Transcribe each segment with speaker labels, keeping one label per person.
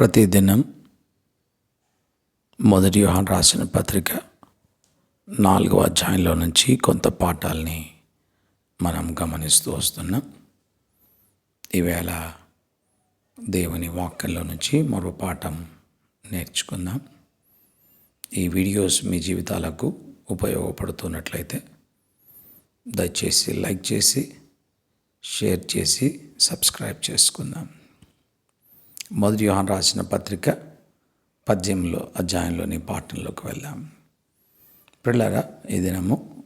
Speaker 1: ప్రతిదినం మొదటి యోహాన్ రాసిన పత్రిక నాలుగవ అధ్యాయంలో నుంచి కొంత పాఠాలని మనం గమనిస్తూ వస్తున్నాం. ఈవేళ దేవుని వాక్యంలో నుంచి మరో పాఠం నేర్చుకుందాం. ఈ వీడియోస్ మీ జీవితాలకు ఉపయోగపడుతున్నట్లయితే దయచేసి లైక్ చేసి షేర్ చేసి సబ్స్క్రైబ్ చేసుకుందాం. మొదటి యోహాన్ రాసిన పత్రిక పద్యంలో అధ్యాయంలోని పాఠంలోకి వెళ్ళాం పిల్లరా ఈ దినము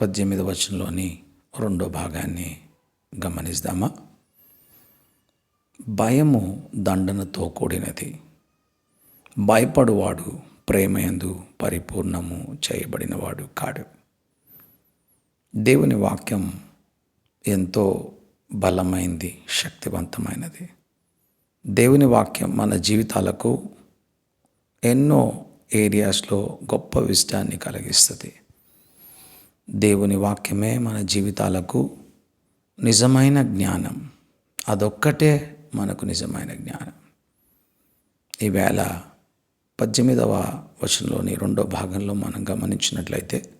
Speaker 1: పద్దెనిమిది వచనంలోని రెండో భాగాన్ని గమనిస్తామా? భయము దండనతో కూడినది. భయపడువాడు ప్రేమయందు పరిపూర్ణము చేయబడినవాడు కాడు. దేవుని వాక్యం ఎంతో బలమైంది శక్తివంతమైనది. దేవుని వాక్యం మన జీవితాలకు ఎన్నో ఏరియాస్లో గొప్ప విషయాన్ని కలిగిస్తుంది. దేవుని వాక్యమే మన జీవితాలకు నిజమైన జ్ఞానం. అదొక్కటే మనకు నిజమైన జ్ఞానం. ఈవేళ పద్దెనిమిదవ వచనంలోని రెండో భాగంలో మనం గమనించినట్లయితే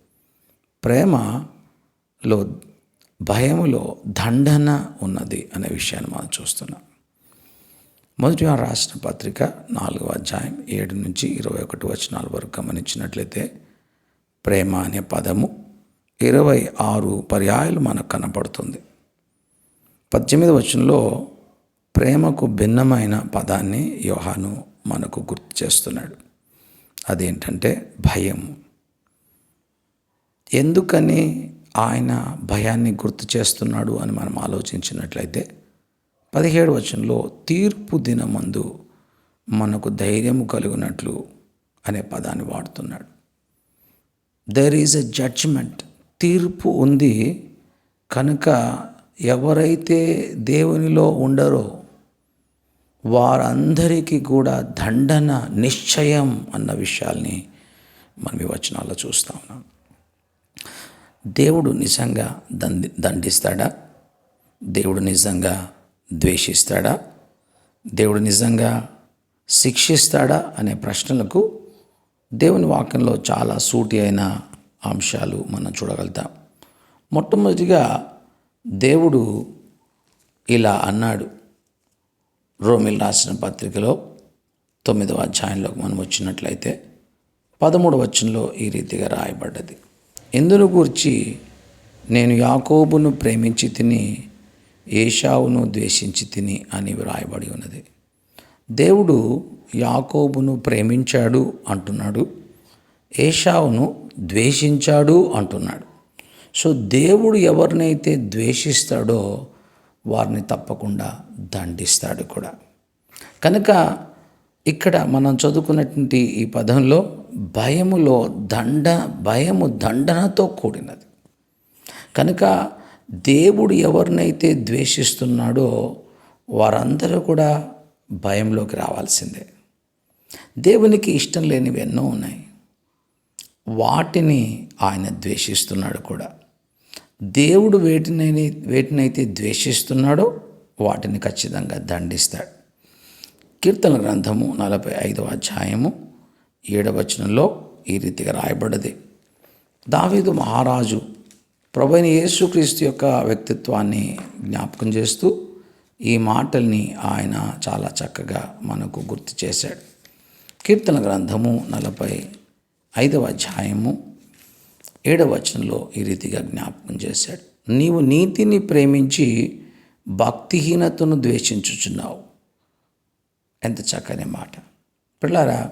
Speaker 1: ప్రేమలో భయములో దండన ఉన్నది అనే విషయాన్ని మనం చూస్తున్నాం. మొదటి వారు రాసిన పత్రిక నాలుగవ అధ్యాయం ఏడు నుంచి ఇరవై ఒకటి వచనాల వరకు గమనించినట్లయితే ప్రేమ అనే పదము ఇరవై ఆరు పర్యాయాలు మనకు కనపడుతుంది. పద్దెనిమిది వచనంలో ప్రేమకు భిన్నమైన పదాన్ని యోహాను మనకు గుర్తు చేస్తున్నాడు. అదేంటంటే భయం. ఎందుకని ఆయన భయాన్ని గుర్తు చేస్తున్నాడు అని మనం ఆలోచించినట్లయితే పదిహేడు వచనంలో తీర్పు దినమందు మనకు ధైర్యము కలిగినట్లు అనే పదాన్ని వాడుతున్నాడు. దెర్ ఈజ్ ఎ జడ్జ్మెంట్ తీర్పు ఉంది కనుక ఎవరైతే దేవునిలో ఉండరో వారందరికీ కూడా దండన నిశ్చయం అన్న విషయాల్ని మనం ఈ వచనాల్లో చూస్తా ఉన్నాం. దేవుడు నిజంగా దండి దండిస్తాడా? దేవుడు నిజంగా ద్వేషిస్తాడా? దేవుడు నిజంగా శిక్షిస్తాడా అనే ప్రశ్నలకు దేవుని వాక్యంలో చాలా సూటి అయిన అంశాలు మనం చూడగలుగుతాం. మొట్టమొదటిగా దేవుడు ఇలా అన్నాడు. రోమిల్ రాసిన పత్రికలో తొమ్మిదవ అధ్యాయంలోకి మనం వచ్చినట్లయితే పదమూడవ వచనంలో ఈ రీతిగా రాయబడ్డది. ఎందును గూర్చి నేను యాకోబును ప్రేమించి తిని ఏషావును ద్వేషించి తిని అని వ్రాయబడి ఉన్నది. దేవుడు యాకోబును ప్రేమించాడు అంటున్నాడు. ఏషావును ద్వేషించాడు అంటున్నాడు. సో దేవుడు ఎవరినైతే ద్వేషిస్తాడో వారిని తప్పకుండా దండిస్తాడు కూడా. కనుక ఇక్కడ మనం చదువుకున్నటువంటి ఈ పదంలో భయములో దండ భయము దండనతో కూడినది. కనుక దేవుడు ఎవరినైతే ద్వేషిస్తున్నాడో వారందరూ కూడా భయంలోకి రావాల్సిందే. దేవునికి ఇష్టం లేనివి ఎన్నో ఉన్నాయి. వాటిని ఆయన ద్వేషిస్తున్నాడు కూడా. దేవుడు వేటినైతే వేటినైతే ద్వేషిస్తున్నాడో వాటిని ఖచ్చితంగా దండిస్తాడు. కీర్తన గ్రంథము నలభై ఐదవ అధ్యాయము ఏడవచనంలో ఈ రీతిగా రాయబడ్డది. దావీదు మహారాజు ప్రభైన యేసుక్రీస్తు యొక్క వ్యక్తిత్వాన్ని జ్ఞాపకం చేస్తూ ఈ మాటల్ని ఆయన చాలా చక్కగా మనకు గుర్తు చేశాడు. కీర్తన గ్రంథము నలభై ఐదవ అధ్యాయము ఏడవ వచనంలో ఈ రీతిగా జ్ఞాపకం చేశాడు. నీవు నీతిని ప్రేమించి భక్తిహీనతను ద్వేషించుచున్నావు. ఎంత చక్కని మాట. పిల్లారా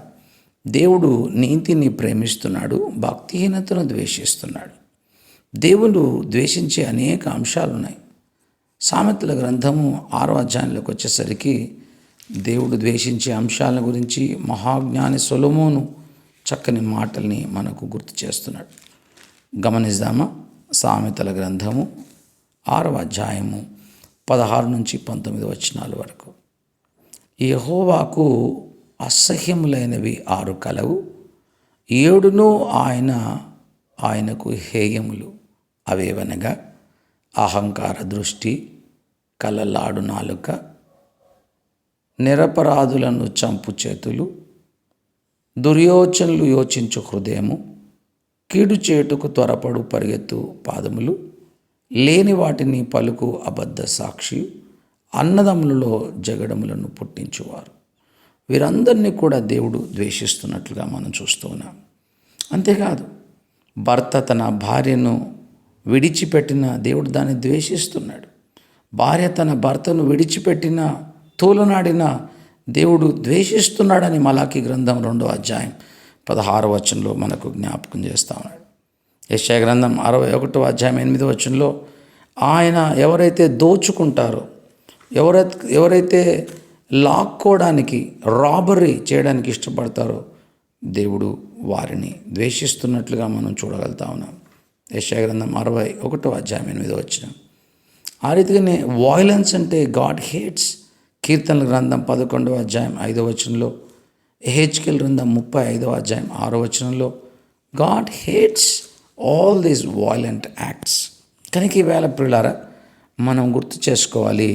Speaker 1: దేవుడు నీతిని ప్రేమిస్తున్నాడు భక్తిహీనతను ద్వేషిస్తున్నాడు. దేవుడు ద్వేషించే అనేక అంశాలు ఉన్నాయి సామెతల గ్రంథము ఆరో అధ్యాయంలోకి వచ్చేసరికి దేవుడు ద్వేషించే అంశాల గురించి మహాజ్ఞాని సొలమోను చక్కని మాటల్ని మనకు గుర్తు చేస్తున్నాడు. గమనిద్దామా? సామెతల గ్రంథము ఆరవ అధ్యాయము పదహారు నుంచి పంతొమ్మిది వచనాల వరకు. యహోవాకు అసహ్యములైనవి ఆరు కలవు. ఏడును ఆయన ఆయనకు హేయములు. అవేవనగా అహంకార దృష్టి కలలాడు నాలుక నిరపరాధులను చంపు చేతులు దుర్యోచనలు యోచించు హృదయము కీడు చేటుకు త్వరపడు పరిగెత్తు పాదములు లేని వాటిని పలుకు అబద్ధ సాక్షి అన్నదమ్ములలో జగడములను పుట్టించువారు. వీరందరినీ కూడా దేవుడు ద్వేషిస్తున్నట్లుగా మనం చూస్తూ ఉన్నాం. అంతేకాదు భర్త తన భార్యను విడిచిపెట్టిన దేవుడు దాన్ని ద్వేషిస్తున్నాడు. భార్య తన భర్తను విడిచిపెట్టిన తోలనాడిన దేవుడు ద్వేషిస్తున్నాడని మలాకి గ్రంథం రెండో అధ్యాయం పదహారు వచనంలో మనకు జ్ఞాపకం చేస్తా ఉన్నాడు. యశయ గ్రంథం అరవై ఒకటో అధ్యాయం ఎనిమిదో వచనంలో ఆయన ఎవరైతే దోచుకుంటారో ఎవరైతే ఎవరైతే లాక్కోవడానికి రాబరీ చేయడానికి ఇష్టపడతారో దేవుడు వారిని ద్వేషిస్తున్నట్లుగా మనం చూడగలుగుతా ఉన్నాం. యశాగ్రంథం అరవై ఒకటో అధ్యాయం ఎనిమిదో వచ్చిన ఆ రీతిగానే వాయిలెన్స్ అంటే గాడ్ హేట్స్ కీర్తనల గ్రంథం పదకొండవ అధ్యాయం ఐదవ వచనంలో హెచ్కెల్ గ్రంథం ముప్పై ఐదవ అధ్యాయం ఆరో వచనంలో God hates all these violent acts కనుక ఈవేళ పిల్లారా మనం గుర్తు చేసుకోవాలి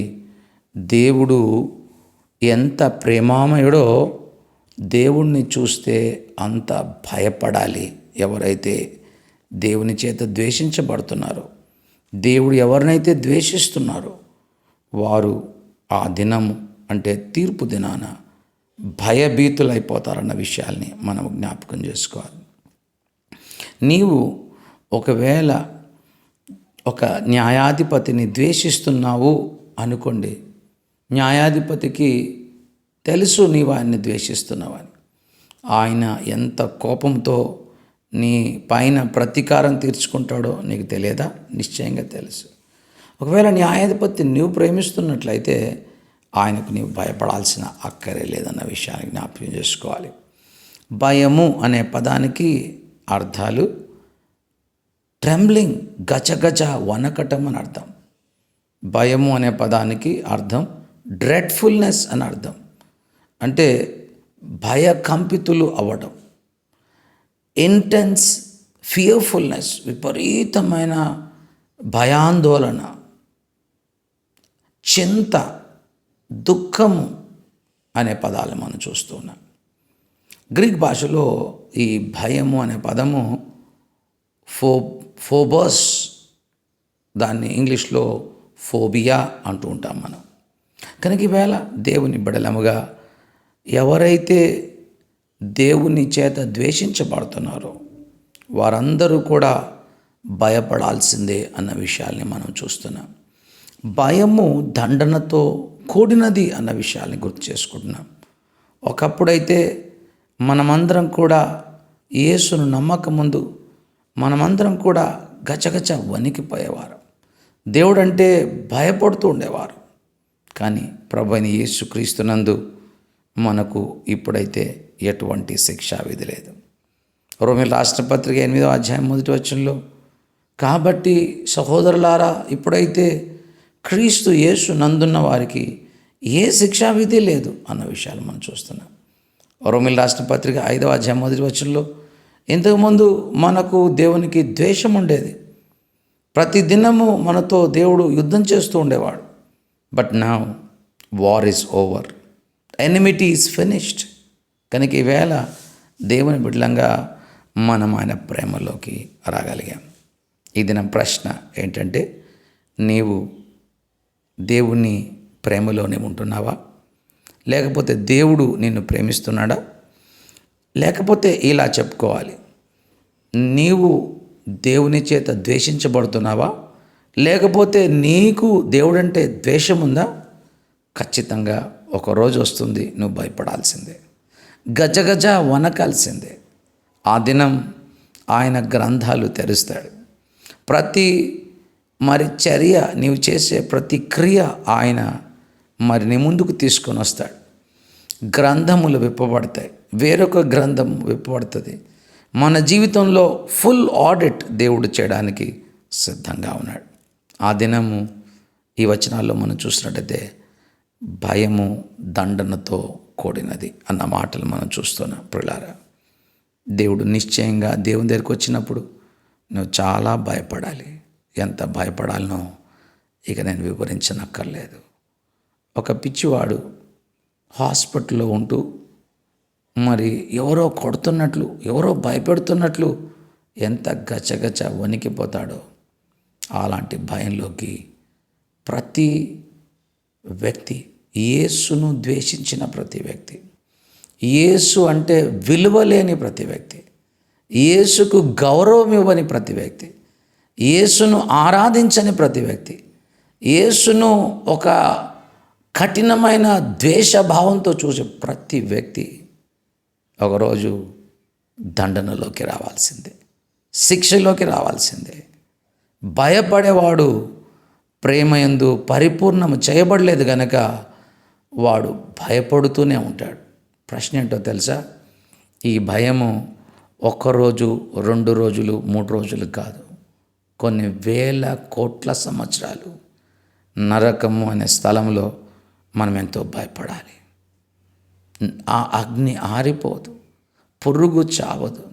Speaker 1: దేవుడు ఎంత ప్రేమామయుడో దేవుణ్ణి చూస్తే అంత భయపడాలి ఎవరైతే దేవుని చేత ద్వేషించబడుతున్నారు. దేవుడు ఎవరినైతే ద్వేషిస్తున్నారో వారు ఆ దినము అంటే తీర్పు దినాన భయభీతులైపోతారన్న విషయాల్ని మనం జ్ఞాపకం చేసుకోవాలి. నీవు ఒకవేళ ఒక న్యాయాధిపతిని ద్వేషిస్తున్నావు అనుకోండి న్యాయాధిపతికి తెలుసు నీవు ఆయన్ని ద్వేషిస్తున్నావని. ఆయన ఎంత కోపంతో నీ పైన ప్రతీకారం తీర్చుకుంటాడో నీకు తెలియదా? నిశ్చయంగా తెలుసు. ఒకవేళ న్యాయాధిపతి నీవు ప్రేమిస్తున్నట్లయితే ఆయనకు నీవు భయపడాల్సిన అక్కరే లేదన్న విషయాన్ని జ్ఞాపకం చేసుకోవాలి. భయము అనే పదానికి అర్థాలు ట్రెంబ్లింగ్ గజగజ వనకటం అని అర్థం. భయము అనే పదానికి అర్థం డ్రెడ్ఫుల్నెస్ అని అర్థం. అంటే భయకంపితులు అవ్వడం ఇంటెన్స్ ఫియర్ఫుల్నెస్ విపరీతమైన భయాందోళన చింత దుఃఖము అనే పదాలు మనం చూస్తూ ఉన్నాం. గ్రీక్ భాషలో ఈ భయము అనే పదము ఫో ఫోబస్ దాన్ని ఇంగ్లీష్లో ఫోబియా అంటూ ఉంటాం మనం. కనుక ఈవేళ దేవుని బిడలముగా ఎవరైతే దేవుని చేత ద్వేషించబడుతున్నారు. వారందరూ కూడా భయపడాల్సిందే అన్న విషయాల్ని మనం చూస్తున్నాం. భయము దండనతో కూడినది అన్న విషయాల్ని గుర్తు చేసుకుంటున్నాం. ఒకప్పుడైతే మనమందరం కూడా యేసును నమ్మక ముందు మనమందరం కూడా గచగచ వణికిపోయేవారు. దేవుడంటే భయపడుతూ ఉండేవారు. కానీ ప్రభు అయిన యేసు మనకు ఇప్పుడైతే ఎటువంటి శిక్షా విధి లేదు. రోమి రాష్ట్రపత్రిక ఎనిమిదో అధ్యాయం మొదటి వచనంలో కాబట్టి సహోదరులారా ఇప్పుడైతే క్రీస్తు యేసు నందున్న వారికి ఏ శిక్షా విధి లేదు అన్న విషయాలు మనం చూస్తున్నాం. రోమిల్ రాష్ట్రపత్రిక ఐదవ అధ్యాయం మొదటి వచనంలో ఇంతకుముందు మనకు దేవునికి ద్వేషం ఉండేది. ప్రతి దినము మనతో దేవుడు యుద్ధం చేస్తూ ఉండేవాడు. బట్ నా war is over. Enmity is finished. కనుక ఈవేళ దేవుని బిడ్డలంగా మనం ఆయన ప్రేమలోకి రాగలిగాం. ఇది నా ప్రశ్న ఏంటంటే నీవు దేవుని ప్రేమలోనే ఉంటున్నావా? లేకపోతే దేవుడు నిన్ను ప్రేమిస్తున్నాడా? లేకపోతే ఇలా చెప్పుకోవాలి నీవు దేవుని చేత ద్వేషించబడుతున్నావా? లేకపోతే నీకు దేవుడంటే ద్వేషం ఉందా ఖచ్చితంగా ఒకరోజు వస్తుంది నువ్వు భయపడాల్సిందే. గజగజ వనకాల్సిందే ఆ దినం ఆయన గ్రంథాలు తెరుస్తాడు. ప్రతి మరి చర్య నీవు చేసే ప్రతి క్రియ ఆయన మరి నీ ముందుకు తీసుకొని వస్తాడు. గ్రంథములు విప్పబడతాయి. వేరొక గ్రంథం విప్పబడుతుంది. మన జీవితంలో ఫుల్ ఆడిట్ దేవుడు చేయడానికి సిద్ధంగా ఉన్నాడు. ఆ దినము ఈ వచనాల్లో మనం చూసినట్టయితే భయము దండనతో కూడినది అన్న మాటలు మనం చూస్తున్నాం పిల్లారా దేవుడు నిశ్చయంగా దేవుని దగ్గరికి వచ్చినప్పుడు నువ్వు చాలా భయపడాలి. ఎంత భయపడాలనో ఇక నేను వివరించనక్కర్లేదు. ఒక పిచ్చివాడు హాస్పిటల్లో ఉంటూ మరి ఎవరో కొడుతున్నట్లు ఎవరో భయపెడుతున్నట్లు ఎంత గచగచ వణికిపోతాడో అలాంటి భయంలోకి ప్రతి వ్యక్తి యేసును ద్వేషించిన ప్రతి వ్యక్తి. యేసు అంటే విలువలేని ప్రతి వ్యక్తి. యేసుకు గౌరవం ఇవ్వని ప్రతి వ్యక్తి. యేసును ఆరాధించని ప్రతి వ్యక్తి. యేసును ఒక కఠినమైన ద్వేషభావంతో చూసే ప్రతి వ్యక్తి ఒకరోజు దండనలోకి రావాల్సిందే. శిక్షలోకి రావాల్సిందే. భయపడేవాడు ప్రేమయందు పరిపూర్ణము చేయబడలేదు గనక వాడు భయపడుతూనే ఉంటాడు. ప్రశ్న ఏంటో తెలుసా? ఈ భయము ఒక్కరోజు రెండు రోజులు మూడు రోజులు కాదు. కొన్ని వేల కోట్ల సంవత్సరాలు నరకము అనే స్థలంలో మనం ఎంతో భయపడాలి. ఆ అగ్ని ఆరిపోదు పురుగు చావదు.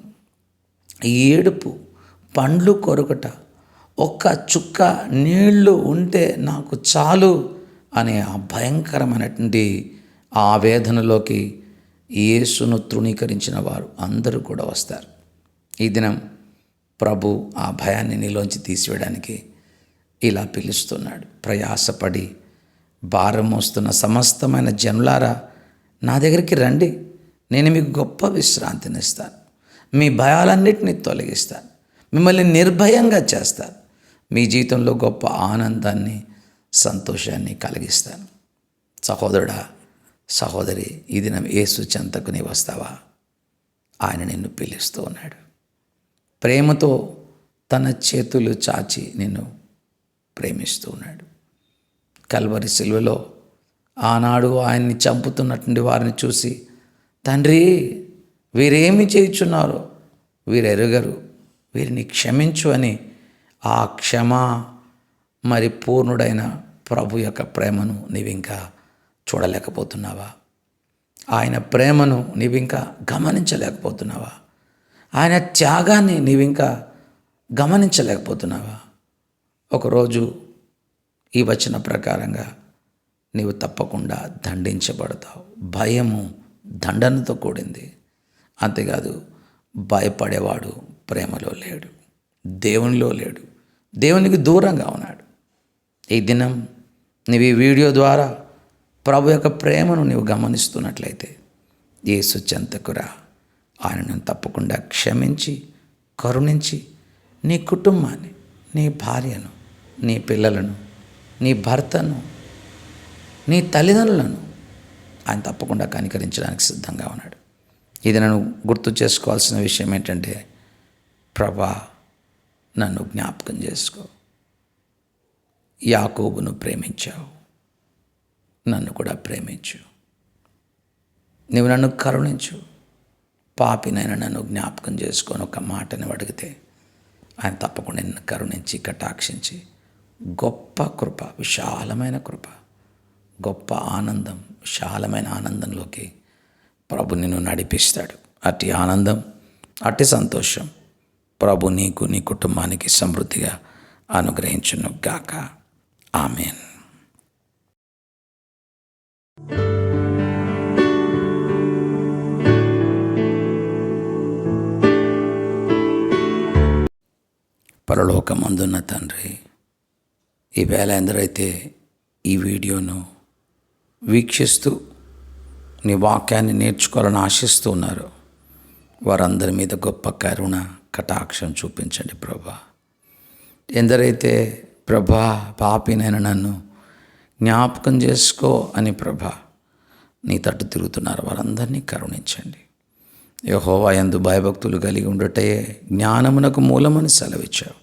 Speaker 1: ఏడుపు పండ్లు కొరకట ఒక్క చుక్క నీళ్ళు ఉంటే నాకు చాలు. అనే ఆ భయంకరమైనటువంటి ఆ వేదనలోకి యేసును తృణీకరించిన వారు అందరూ కూడా వస్తారు. ఈ దినం ప్రభు ఆ భయాన్ని నీలోంచి తీసివేయడానికి ఇలా పిలుస్తున్నాడు. ప్రయాసపడి భారం మోస్తున్న సమస్తమైన జనులారా నా దగ్గరికి రండి. నేను మీకు గొప్ప విశ్రాంతిని ఇస్తాను. మీ భయాలన్నిటిని తొలగిస్తాను. మిమ్మల్ని నిర్భయంగా చేస్తాను. మీ జీవితంలో గొప్ప ఆనందాన్ని సంతోషాన్ని కలిగిస్తాను. సహోదరుడా సహోదరి ఈ దినం ఏసు చెంతకు నీ వస్తావా? ఆయన నిన్ను పిలుస్తూ ఉన్నాడు. ప్రేమతో తన చేతులు చాచి నిన్ను ప్రేమిస్తూ ఉన్నాడు. కల్వరి సిల్వలో ఆనాడు ఆయన్ని చంపుతున్నటువంటి వారిని చూసి తండ్రి వీరేమి చేయుచున్నారో? వీరెరుగరు వీరిని క్షమించు అని ఆ క్షమా మరి పూర్ణుడైన ప్రభు యొక్క ప్రేమను నీవింకా చూడలేకపోతున్నావా? ఆయన ప్రేమను నీవింకా గమనించలేకపోతున్నావా? ఆయన త్యాగాన్ని నీవింకా గమనించలేకపోతున్నావా? ఒకరోజు ఈ వచన ప్రకారంగా నీవు తప్పకుండా దండించబడతావు. భయము దండనతో కూడింది. అంతేకాదు భయపడేవాడు ప్రేమలో లేడు. దేవునిలో లేడు. దేవునికి దూరంగా ఉన్నాడు. ఈ దినం నీవు ఈ వీడియో ద్వారా ప్రభు యొక్క ప్రేమను నీవు గమనిస్తున్నట్లయితే యేసు చెంతకురా. ఆయనను తప్పకుండా క్షమించి కరుణించి నీ కుటుంబాన్ని నీ భార్యను నీ పిల్లలను నీ భర్తను నీ తల్లిదండ్రులను ఆయన తప్పకుండా కనికరించడానికి సిద్ధంగా ఉన్నాడు. ఇది నన్ను గుర్తు చేసుకోవాల్సిన విషయం ఏంటంటే ప్రభా నన్ను జ్ఞాపకం చేసుకో. యాకోబును ప్రేమించావు. నన్ను కూడా ప్రేమించు. నువ్వు నన్ను కరుణించు. పాపినైనా నన్ను జ్ఞాపకం చేసుకొని ఒక మాటని అడిగితే ఆయన తప్పకుండా నిన్ను కరుణించి కటాక్షించి గొప్ప కృప విశాలమైన కృప గొప్ప ఆనందం విశాలమైన ఆనందంలోకి ప్రభు నిన్ను నడిపిస్తాడు. అట్టి ఆనందం అట్టి సంతోషం ప్రభు నీకు నీ కుటుంబానికి సమృద్ధిగా అనుగ్రహించును గాక ఆమెన్ పరలోకమందున్న తండ్రి ఈవేళ ఎందరైతే ఈ వీడియోను వీక్షిస్తూ నీ వాక్యాన్ని నేర్చుకోవాలని ఆశిస్తూ ఉన్నారు వారందరి మీద గొప్ప కరుణ కటాక్షం చూపించండి ప్రభా. ఎందరైతే ప్రభా పాపినైన నన్ను జ్ఞాపకం చేసుకో అని ప్రభా నీ తట్టు తిరుగుతున్నారు వారందరినీ కరుణించండి. యహోవా ఎందు భయభక్తులు కలిగి ఉండటయే జ్ఞానమునకు మూలమని సెలవిచ్చావు.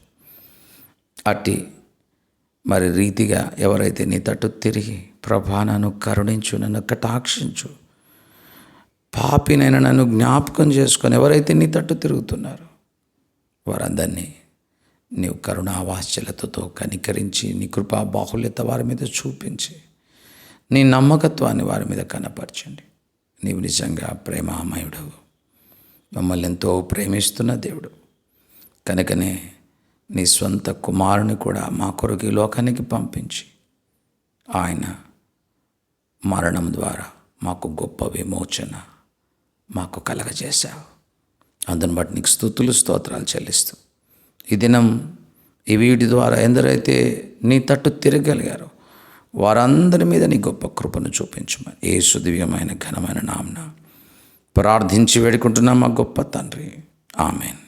Speaker 1: అట్టి మరి రీతిగా ఎవరైతే నీ తట్టు తిరిగి ప్రభా నన్ను కరుణించు నన్ను కటాక్షించు పాపినైనా నన్ను జ్ఞాపకం చేసుకొని ఎవరైతే నీ తట్టు తిరుగుతున్నారో వారందరినీ నీవు కరుణావాశ్చలతతో కనికరించి నీ కృపా బాహుల్యత వారి మీద చూపించి నీ నమ్మకత్వాన్ని వారి మీద కనపరచండి. నీవు నిజంగా ప్రేమామయుడవు. మమ్మల్ని ఎంతో ప్రేమిస్తున్న దేవుడు. కనుకనే నీ స్వంత కుమారుని కూడా మా కొరకు లోకానికి పంపించి ఆయన మరణం ద్వారా మాకు గొప్ప విమోచన మాకు కలగజేశావు. అందును బట్టి నీకు స్థుతులు స్తోత్రాలు చెల్లిస్తూ ఈ దినం ఈ వీటి ద్వారా ఎందరైతే నీ తట్టు తిరగలిగారో వారందరి మీద నీ గొప్ప కృపను చూపించమని ఏ సుదివ్యమైన ఘనమైన నామ్న ప్రార్థించి వేడుకుంటున్నాం మా గొప్ప తండ్రి. ఆమెన్.